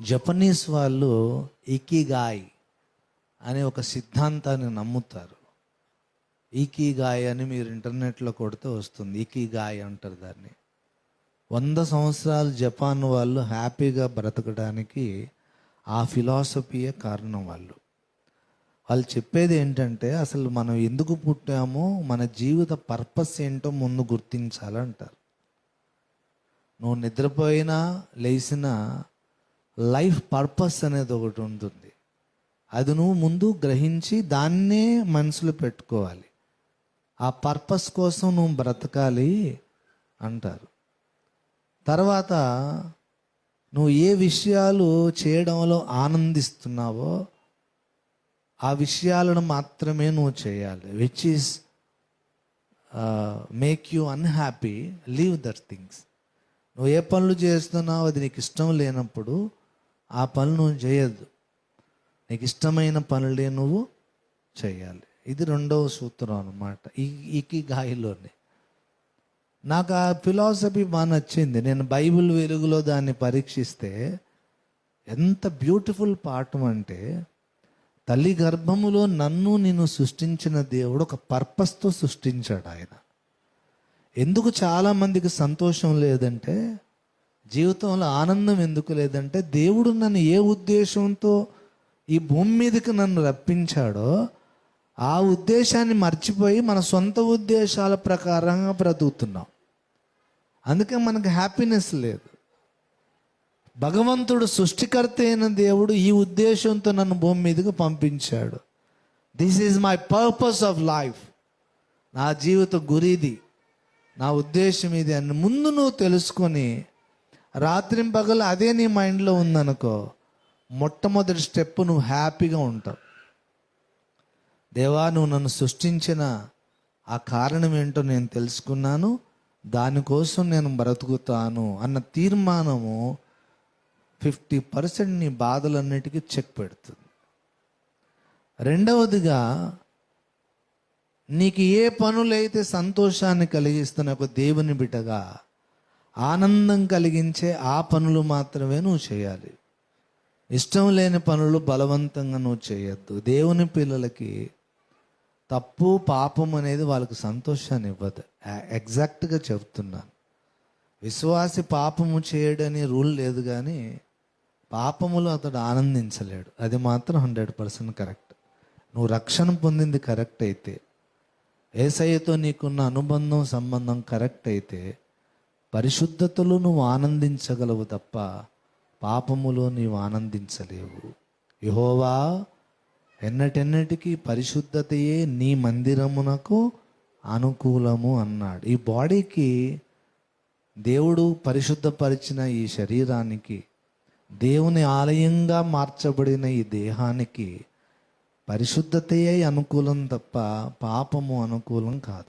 Japanese వాళ్ళు ikigai అనే ఒక సిద్ధాంతాన్ని నమ్ముతారు. ఈకీగాయ్ అని మీరు ఇంటర్నెట్లో కొడితే వస్తుంది. ఈకీగాయ్ అంటారు దాన్ని. వంద సంవత్సరాలు జపాన్ వాళ్ళు హ్యాపీగా బ్రతకడానికి ఆ ఫిలాసఫీయే కారణం వాళ్ళు. వాళ్ళు చెప్పేది ఏంటంటే అసలు మనం ఎందుకు పుట్టామో మన జీవిత పర్పస్ ఏంటో ముందు గుర్తించాలంటారు. నువ్వు నిద్రపోయినా లేచినా లైఫ్ పర్పస్ అనేది ఒకటి ఉంటుంది. అది నువ్వు ముందు గ్రహించి దాన్నే మనసులో పెట్టుకోవాలి. ఆ పర్పస్ కోసం నువ్వు బ్రతకాలి అంటారు. తర్వాత నువ్వు ఏ విషయాలు చేయడంలో ఆనందిస్తున్నావో ఆ విషయాలను మాత్రమే నువ్వు చేయాలి. Which is make you unhappy leave that things నువ్వు ఏ పనులు చేస్తున్నావు అది నీకు ఇష్టం లేనప్పుడు ఆ పనులు నువ్వు చేయొద్దు. నీకు ఇష్టమైన పనులే నువ్వు చేయాలి. ఇది రెండవ సూత్రం అనమాట ఈ ఈకి గాయలోనే. నాకు ఆ ఫిలాసఫీ బాగా నచ్చింది. నేను బైబిల్ వెలుగులో దాన్ని పరీక్షిస్తే ఎంత బ్యూటిఫుల్ పాఠం అంటే తల్లి గర్భములో నన్ను నేను సృష్టించిన దేవుడు ఒక పర్పస్తో సృష్టించాడు ఆయన. ఎందుకు చాలామందికి సంతోషం లేదంటే జీవితంలో ఆనందం ఎందుకు లేదంటే దేవుడు నన్ను ఏ ఉద్దేశంతో ఈ భూమి మీదకి నన్ను రప్పించాడో ఆ ఉద్దేశాన్ని మర్చిపోయి మన సొంత ఉద్దేశాల ప్రకారంగా బ్రతుకుతున్నాం. అందుకే మనకు హ్యాపీనెస్ లేదు. భగవంతుడు సృష్టికర్త అయిన దేవుడు ఈ ఉద్దేశంతో నన్ను భూమి మీదకి పంపించాడు. This is my purpose of life నా జీవిత గురిది. నా ఉద్దేశం ఇది అని ముందు నువ్వు తెలుసుకొని రాత్రి పగలు అదే నీ మైండ్లో ఉందనుకో మొట్టమొదటి స్టెప్ నువ్వు హ్యాపీగా ఉంటావు. దేవా నువ్వు నన్ను సృష్టించిన ఆ కారణం ఏంటో నేను తెలుసుకున్నాను. దానికోసం నేను బ్రతుకుతాను అన్న తీర్మానము ఫిఫ్టీ పర్సెంట్ నీ బాధలన్నిటికీ చెక్ పెడుతుంది. రెండవదిగా నీకు ఏ పనులైతే సంతోషాన్ని కలిగిస్తున్న ఒక దేవుని బిడ్డగా ఆనందం కలిగించే ఆ పనులు మాత్రమే నువ్వు చేయాలి. ఇష్టం లేని పనులు బలవంతంగా నువ్వు చేయొద్దు. దేవుని పిల్లలకి తప్పు పాపం అనేది వాళ్ళకి సంతోషాన్ని ఇవ్వదు. ఎగ్జాక్ట్గా చెప్తున్నాను విశ్వాసి పాపము చేయడని రూల్ లేదు కానీ పాపములో అతడు ఆనందించలేడు. అది మాత్రం హండ్రెడ్ పర్సెంట్ కరెక్ట్. నువ్వు రక్షణ పొందింది కరెక్ట్ అయితే ఏసయ్యతో నీకున్న అనుబంధం సంబంధం కరెక్ట్ అయితే పరిశుద్ధతలో నువ్వు ఆనందించగలవు తప్ప పాపములో నీవు ఆనందించలేవు. యహోవా ఎన్నటెన్నటికీ పరిశుద్ధతయే నీ మందిరమునకు అనుకూలము అన్నాడు. ఈ బాడీకి దేవుడు పరిశుద్ధపరిచిన ఈ శరీరానికి దేవుని ఆలయంగా మార్చబడిన ఈ దేహానికి పరిశుద్ధతయే అనుకూలం తప్ప పాపము అనుకూలం కాదు.